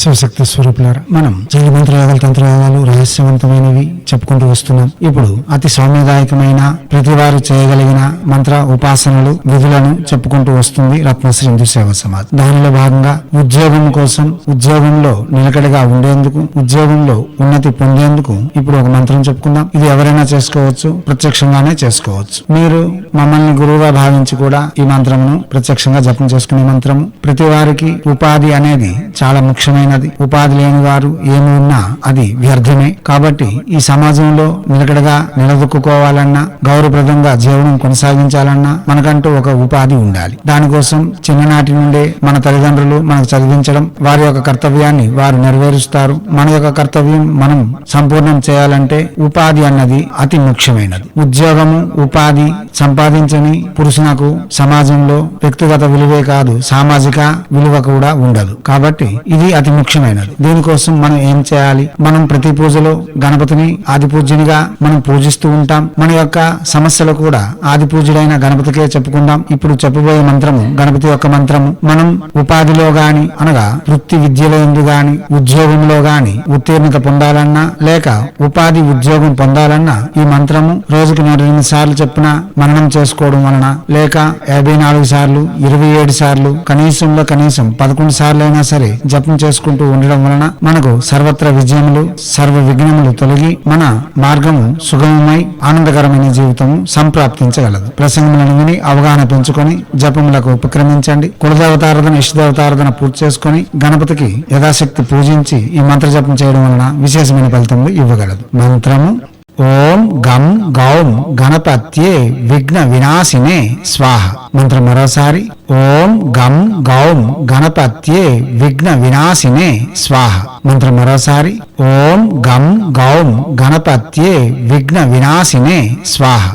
శివశక్తి స్వరూపులారా మనం జైలు మంత్రయోగాలు తంత్రయోగాలు రహస్యవంతమైనవి చెప్పుకుంటూ వస్తున్నాం. ఇప్పుడు అతి సౌమ్యదాయకమైన ప్రతి వారు చేయగలిగిన మంత్ర ఉపాసనలు విధులను చెప్పుకుంటూ వస్తుంది రత్నశ్రీ హిందూ సేవ సమాజ్. దానిలో భాగంగా ఉద్యోగం కోసం ఉద్యోగంలో నిలకడగా ఉండేందుకు ఉద్యోగంలో ఉన్నతి పొందేందుకు ఇప్పుడు ఒక మంత్రం చెప్పుకుందాం. ఇది ఎవరైనా చేసుకోవచ్చు ప్రత్యక్షంగానే చేసుకోవచ్చు. మీరు మమ్మల్ని గురువుగా భావించి కూడా ఈ మంత్రమును ప్రత్యక్షంగా జపం చేసుకునే మంత్రము. ప్రతి వారికి ఉపాధి అనేది చాలా ముఖ్యమైన ముఖ్యమైనది ఉపాధి లేని వారు ఏమి ఉన్నా అది వ్యర్థమే. కాబట్టి ఈ సమాజంలో నిలకడగా నిలదొక్కుకోవాలన్నా గౌరవప్రదంగా జీవనం కొనసాగించాలన్నా మనకంటూ ఒక ఉపాధి ఉండాలి. దానికోసం చిన్ననాటి నుండే మన తల్లిదండ్రులు మనకు చదివించడం వారి యొక్క కర్తవ్యాన్ని వారు నెరవేరుస్తారు. మన యొక్క కర్తవ్యం మనం సంపూర్ణం చేయాలంటే ఉపాధి అన్నది అతి ముఖ్యమైనది. ఉద్యోగము ఉపాధి సంపాదించని పురుషునకు సమాజంలో వ్యక్తిగత విలువే కాదు సామాజిక విలువ కూడా ఉండదు. కాబట్టి ఇది అతి ముఖ్యమైనది. దీనికోసం మనం ఏం చేయాలి? మనం ప్రతి పూజలో గణపతిని ఆది పూజ్యునిగా మనం పూజిస్తూ ఉంటాం. మన యొక్క సమస్యలు కూడా ఆది పూజ్యుడైన గణపతికే చెప్పుకుందాం. ఇప్పుడు చెప్పబోయే మంత్రము గణపతి యొక్క మంత్రము మనం ఉపాధిలో గాని అనగా వృత్తి విద్యలో ఎందు గాని ఉద్యోగంలో గాని ఉత్తీర్ణత పొందాలన్నా లేక ఉపాధి ఉద్యోగం పొందాలన్నా ఈ మంత్రము రోజుకి నూట ఎనిమిది సార్లు చెప్పిన మననం చేసుకోవడం వలన లేక యాభై నాలుగు సార్లు ఇరవై ఏడు సార్లు కనీసంలో కనీసం పదకొండు సార్లు అయినా సరే జపం చేసుకుంటూ ఉండడం వలన మనకు సర్వత్ర విజయములు సర్వ విఘ్నములు తొలగి మన మార్గము సుగమమై ఆనందకరమైన జీవితము సంప్రాప్తించగలదు. ప్రసంగములను విని అవగాహన పెంచుకొని జపములకు ఉపక్రమించండి. కులదేవతారాధన ఇష్టదేవతారాధన పూర్తి చేసుకొని గణపతికి యథాశక్తి పూజించి ఈ మంత్ర జపం చేయడం వలన విశేషమైన ఫలితములు ఇవ్వగలదు. మంత్రము ఓం గం గౌం గణపత్యే విఘ్న వినాశినే స్వాహ. మంత్రం మరోసారి. ఓం గం గౌం గణపత్యే విఘ్న వినాశినే స్వాహ. మంత్రం మరోసారి. ఓం గం గౌం గణపత్యే విఘ్న వినాశినే స్వాహ.